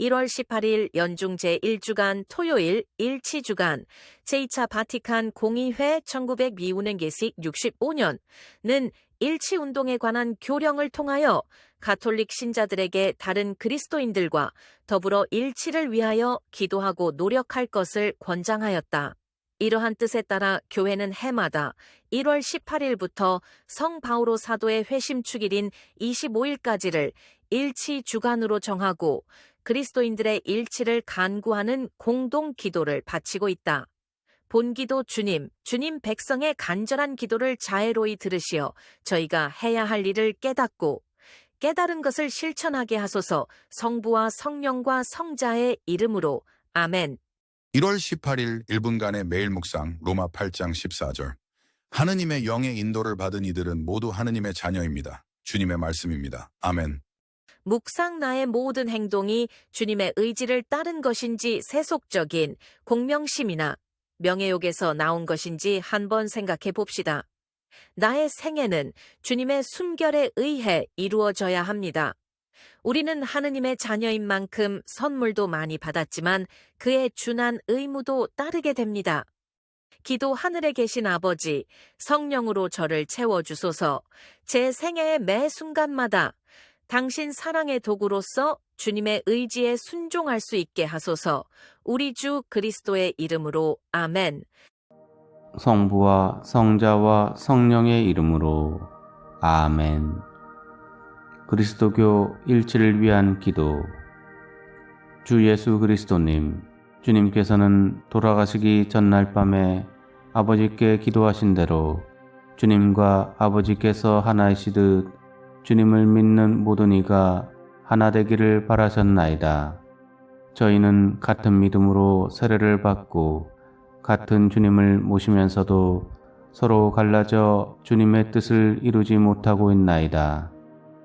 1월 18일 연중 제1주간 토요일 일치주간 제2차 바티칸 공의회 1900 미운행 계식 65년은 일치 운동에 관한 교령을 통하여 가톨릭 신자들에게 다른 그리스도인들과 더불어 일치를 위하여 기도하고 노력할 것을 권장하였다. 이러한 뜻에 따라 교회는 해마다 1월 18일부터 성 바오로 사도의 회심 축일인 25일까지를 일치 주간으로 정하고 그리스도인들의 일치를 간구하는 공동 기도를 바치고 있다. 본기도 주님, 주님 백성의 간절한 기도를 자애로이 들으시어 저희가 해야 할 일을 깨닫고 깨달은 것을 실천하게 하소서 성부와 성령과 성자의 이름으로 아멘. 1월 18일 1분간의 매일 묵상 로마 8장 14절 하느님의 영의 인도를 받은 이들은 모두 하느님의 자녀입니다. 주님의 말씀입니다. 아멘. 묵상 나의 모든 행동이 주님의 의지를 따른 것인지 세속적인 공명심이나 명예욕에서 나온 것인지 한번 생각해 봅시다. 나의 생애는 주님의 순결에 의해 이루어져야 합니다. 우리는 하느님의 자녀인 만큼 선물도 많이 받았지만 그의 준한 의무도 따르게 됩니다. 기도 하늘에 계신 아버지, 성령으로 저를 채워주소서 제 생애의 매 순간마다 당신 사랑의 도구로서 주님의 의지에 순종할 수 있게 하소서 우리 주 그리스도의 이름으로 아멘. 성부와 성자와 성령의 이름으로 아멘. 그리스도교 일치를 위한 기도. 주 예수 그리스도님, 주님께서는 돌아가시기 전날 밤에 아버지께 기도하신 대로 주님과 아버지께서 하나이시듯 주님을 믿는 모든 이가 하나 되기를 바라셨나이다. 저희는 같은 믿음으로 세례를 받고 같은 주님을 모시면서도 서로 갈라져 주님의 뜻을 이루지 못하고 있나이다.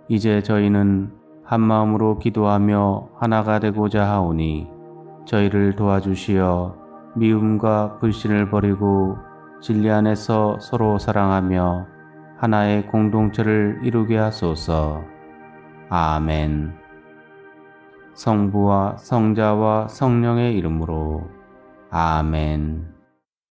이제 저희는 한 마음으로 기도하며 하나가 되고자 하오니 저희를 도와주시어 미움과 불신을 버리고 진리 안에서 서로 사랑하며 하나의 공동체를 이루게 하소서. 아멘. 성부와 성자와 성령의 이름으로 아멘.